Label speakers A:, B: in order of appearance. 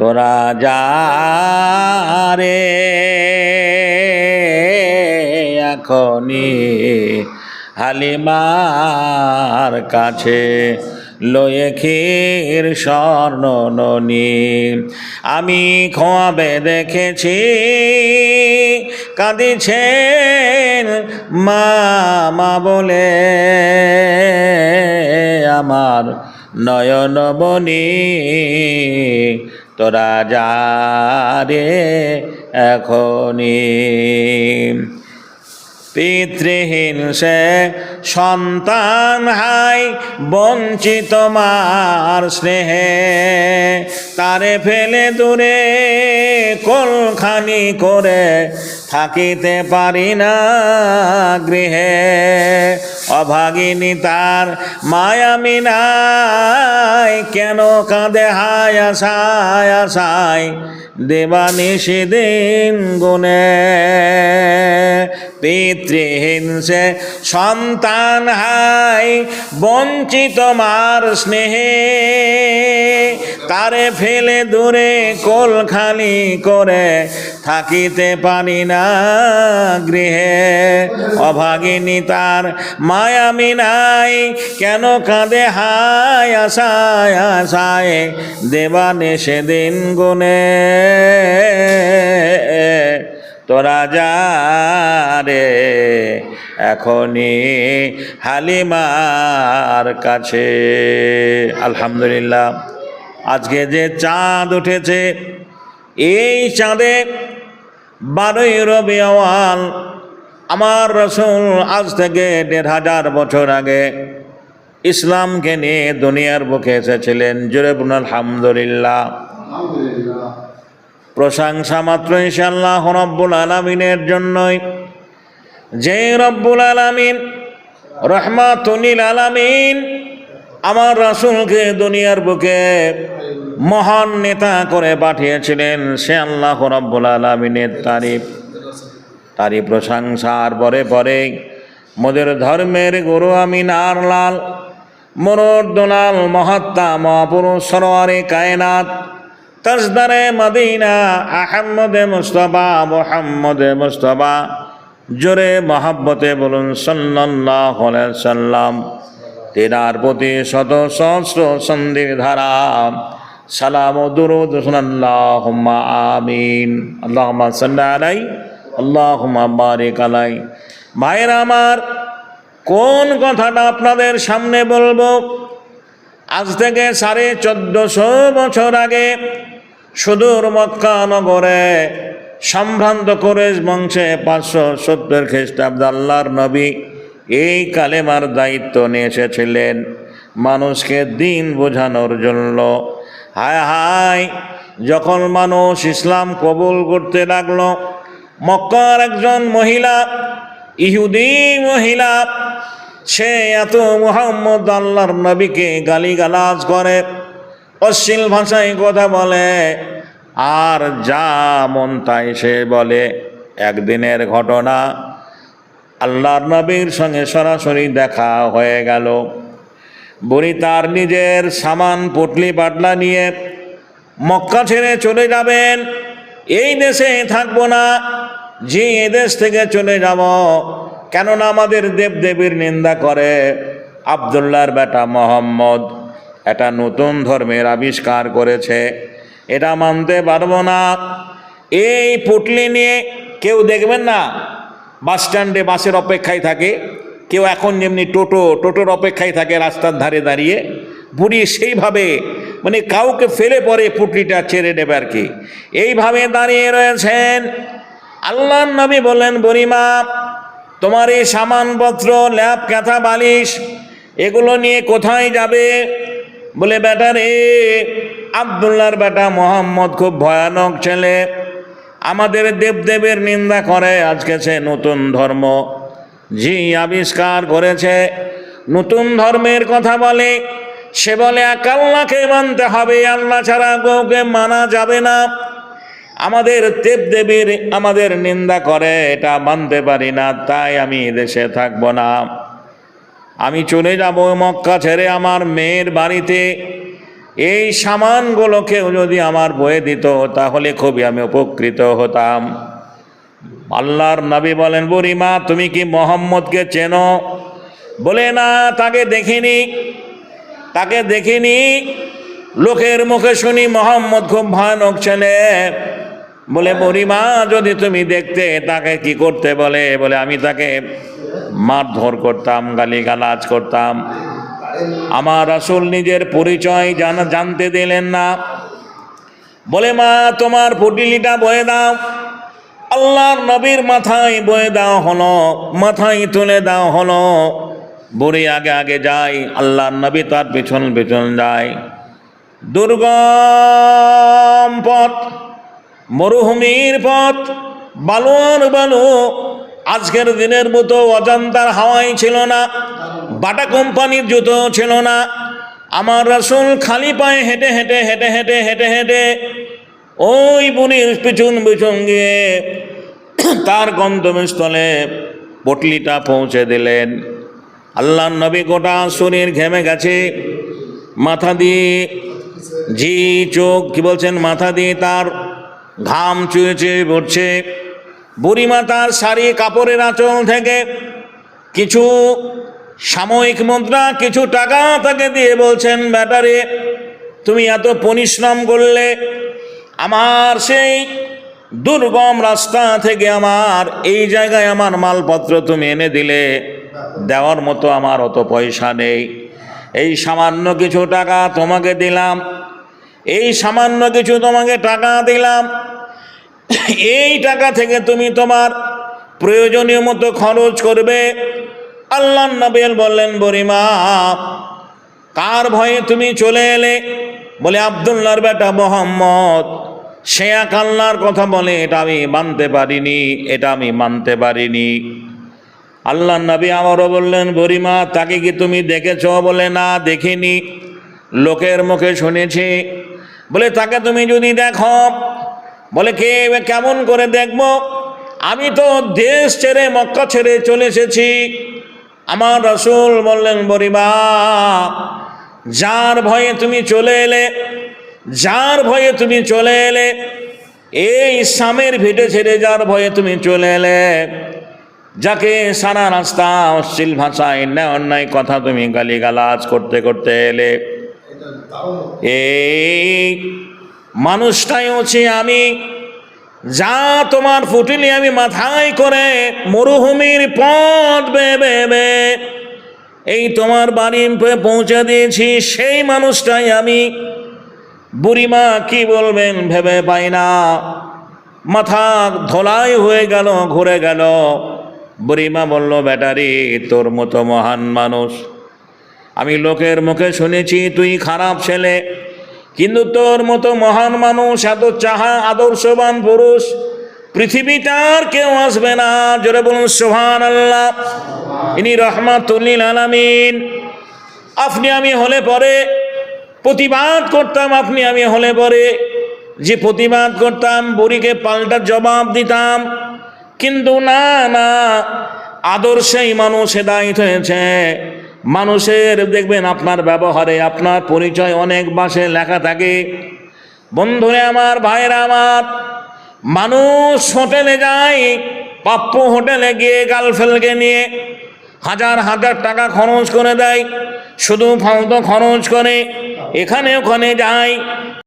A: তোরা যা রে। এখনি হালিমার কাছে লয়ে ক্ষীর স্বর্ণ ননি। আমি খোয়াবে দেখেছি, কাঁদিছেন মা বলে। আমার নয়ন বনি তোরা যা এখনি পিতৃহীন সে সন্তান হাই, বঞ্চিত মার স্নেহে। তারে ফেলে দূরে কলখানি করে থাকিতে পারি না গৃহে। অভাগিনী তার মায়ামি নাই কেন কাঁদে হায় আশায় আশায়? দেবানিশি দিন গুনে পিতৃহীন সে সন্তান হাই, বঞ্চিত মার স্নেহে। তারে ফেলে দূরে কোল খালি করে থাকিতে পারি না গৃহে। অভাগিনী তার মায়ামি নাই কেন কাঁদে হায় আশায় আশায়, দেবানে সেদিন গুনে। তোরা যা রে এখনই হালিমার কাছে। আলহামদুলিল্লাহ। আজকে যে চাঁদ উঠেছে, এই চাঁদে বারোই রবি আওয়াল আমার রসুল আজ থেকে দেড় হাজার বছর আগে ইসলামকে নিয়ে দুনিয়ার বুকে এসেছিলেন। জুরেবুল আলহামদুলিল্লাহ। প্রশংসা মাত্র ইনশাল্লাহ রব্বুল আলমিনের জন্যই। যে রব্বুল আলমিন রহমাতুনিল আলামিন আমার রাসূলকে দুনিয়ার বুকে মহান নেতা করে পাঠিয়েছিলেন, সে আল্লাহ রব্বুল আলমিনের তারিফ। তারই প্রশংসার পরে পরে মোদের ধর্মের গুরু আমিন আর লাল দোলাল, মহাত্মা মহাপুরুষ সরোয়ারে কায়নাত তসদারে মদিনা, আহম্মদে মুস্তফা, মোহাম্মদে মুস্তফা। জোরে মহাব্বতে বলুন সাল্লাহ সাল্লাম। তেনার প্রতি শত সহস্র সন্ধির ধারা। সালাম ও দুরুদ আল্লাহ আমিন। আল্লাহ সাল্লাহ আল্লাহ বারিক আলাই। ভাইয়ের আমার, কোন কথাটা আপনাদের সামনে বলব? আজ থেকে সাড়ে চোদ্দশো বছর আগে সুদূর মক্কা নগরে সম্ভ্রান্ত করে বংশে পাঁচশো সত্তর খ্রিস্টাব্দ আল্লাহর নবী এই কালেমার দায়িত্ব নিয়ে এসেছিলেন। মানুষকে দিন বোঝানোর জন্য। হায় হায়, যখন মানুষ ইসলাম কবুল করতে লাগল, মক্কার একজন মহিলা, ইহুদি মহিলা, সে এত মোহাম্মদ আল্লাহর নবীকে গালিগালাজ করে। অশ্লীল ভাষায় কথা বলে। আর যা মন তাই সে বলে। একদিনের ঘটনা আল্লাহর নবীর সঙ্গে সরাসরি দেখা হয়ে গেল। বুড়ি তার নিজের সামান পুটলি পাটলা নিয়ে মক্কা ছেড়ে চলে যাবেন। এই দেশে থাকব না, যে এদেশ থেকে চলে যাব। কেননা আমাদের দেবদেবীর নিন্দা করে আবদুল্লাহর বেটা মোহাম্মদ। একটা নতুন ধর্মের আবিষ্কার করেছে। এটা মানতে পারব না। এই পুটলি নিয়ে কেউ দেখবেন না, বাস স্ট্যান্ডে বাসের অপেক্ষায় থাকে। কেউ এখন যেমনি টোটো, টোটোর অপেক্ষায় থাকে রাস্তার ধারে দাঁড়িয়ে। বুড়ি সেইভাবে মানে কাউকে ফেলে পরে পুটলিটা ছেড়ে নেবে আর কি। এইভাবে দাঁড়িয়ে রয়েছেন। আল্লাহ নবী বললেন বরিমা তোমার এই সামানপত্র, ল্যাপ ক্যাথা বালিশ, এগুলো নিয়ে কোথায় যাবে? বলে, বেটা রে, আবদুল্লাহর বেটা মোহাম্মদ খুব ভয়ানক ছেলে। আমাদের দেবদেবের নিন্দা করে, আজকে সে নতুন ধর্ম। জি, আবিষ্কার করেছে। নতুন ধর্মের কথা বলে। সে বলে, এক আল্লাহকে মানতে হবে, আল্লাহ ছাড়া কাউকে মানা যাবে না। আমাদের দেব দেবীর আমাদের নিন্দা করে, এটা মানতে পারি না, তাই আমি দেশে থাকব না। আমি চলে যাব মক্কা ছেড়ে আমার মেয়ের বাড়িতে। এই সামানগুলোকেও যদি আমার বয়ে দিত, তাহলে খুবই আমি উপকৃত হতাম। আল্লাহর নবী বলেন বুড়িমা তুমি কি মোহাম্মদকে চেনো? বলে না, তাকে দেখিনি। তাকে দেখিনি। লোকের মুখে শুনি মোহাম্মদ খুব ভয়ানক ছেলে। বলে বুড়িমা যদি তুমি দেখতে, তাকে কি করতে বলে? বলে, আমি তাকে মারধর করতাম, গালিগালাজ করতাম। আমার রাসূল নিজের পরিচয় জানা, জানতে দিলেন না। বলে, মা, তোমার পুটিলিটা বয়ে দাও। আল্লাহর নবীর মাথায় বয়ে দেওয়া হলো, মাথায় তুলে দেওয়া হলো। বুড়ি আগে আগে যায়, আল্লাহর নবী তার পিছন পিছন যায়। দুর্গম পথ, মরুভূমির পথ বালুয়ার বালু আজকের দিনের মতো অজান্তার হাওয়াই ছিল না, বাটা কোম্পানির জুতো ছিল না। আমার রাসূল খালি পায়ে হেঁটে হেঁটে হেঁটে হেঁটে হেঁটে হেঁটে ওই বুনির পিছন পিছন গিয়ে তার গন্তব্যস্থলে পটলিটা পৌঁছে দিলেন। আল্লাহ নবী গোটা শরীর ঘেমে গেছে। মাথা দিয়ে জি চোখ, কি বলছেন? মাথা দিয়ে তার ঘাম চুয়ে চুয়ে পড়ছে। বুড়িমা তার শাড়ি, কাপড়ের আঁচল থেকে কিছু সাময়িক মুদ্রা, কিছু টাকা তাকে দিয়ে বলছেন, ব্যাটারে, তুমি এত পরিশ্রম করলে আমার সেই দুর্গম রাস্তা থেকে আমার, এই জায়গায় আমার মালপত্র তুমি এনে দিলে, দেওয়ার মতো আমার অত পয়সা নেই। এই সামান্য কিছু টাকা তোমাকে দিলাম, এই সামান্য কিছু তোমাকে টাকা দিলাম এই টাকা থেকে তুমি তোমার প্রয়োজনীয় মতো খরচ করবে। আল্লাহ নবেল বললেন বরিমা কার ভয়ে তুমি চলে এলে? বলে আবদুল্লার বেটা মোহাম্মদ, সে এক আল্লাহর কথা বলে, এটা আমি মানতে পারিনি, এটা আমি মানতে পারিনি। আল্লাহ নবী আমারও বললেন বরিমা তাকে কি তুমি দেখেছ? বলে, না, দেখিনি। লোকের মুখে শুনেছি। বলে, তাকে তুমি যদি দেখো বলে কে কেমন করে দেখব? আমি তো দেশ ছেড়ে মক্কা ছেড়ে চলে এসেছি। আমার রসুল বললেন বরিবা যার ভয়ে তুমি চলে এলে যার ভয়ে তুমি চলে এলে এই সামের ভিটে ছেড়ে যার ভয়ে তুমি চলে এলে যাকে সারা রাস্তা অশ্লীল ভাষায় ন্যায় অন্যায় কথা তুমি গালিগালাজ করতে করতে এলে। এই মানুষটাই হচ্ছে আমি। যা তোমার ফুটিলি আমি মাথায় করে মরুভূমির পথ বে বে বে এই তোমার বাড়ি পৌঁছে দিয়েছি, সেই মানুষটাই আমি। বুড়িমা কি বলবেন ভেবে পাই না। মাথা ধোলাই হয়ে গেল, ঘুরে গেল। বুড়িমা বলল, ব্যাটারি, তোর মতো মহান মানুষ। আমি লোকের মুখে শুনেছি, তুই খারাপ ছেলে। কিন্তু তোর মতো মহান মানুষ, এত চাহা, আদর্শবান পুরুষ, পৃথিবীটার কেউ আসবে না। জোরে বলুন সোহান আল্লাহ ইনি রহমাতুল্লিল আলামিন। আপনি আমি হলে পরে প্রতিবাদ করতাম, আপনি আমি হলে পরে যে প্রতিবাদ করতাম, বুড়িকে পাল্টা জবাব দিতাম। কিন্তু না না, আদর্শেই মানুষ হেদায়িত হয়েছে। মানুষের, দেখবেন আপনার ব্যবহারে আপনার পরিচয় অনেক বাসে লেখা থাকে। বন্ধুরে আমার ভাইরা আমার, মানুষ হোটেলে যায়, পাপ্পু হোটেলে গিয়ে গার্লফ্রেন্ডকে নিয়ে হাজার হাজার টাকা খরচ করে দেয়, শুধু ফালতু খরচ করে, এখানে ওখানে যায়।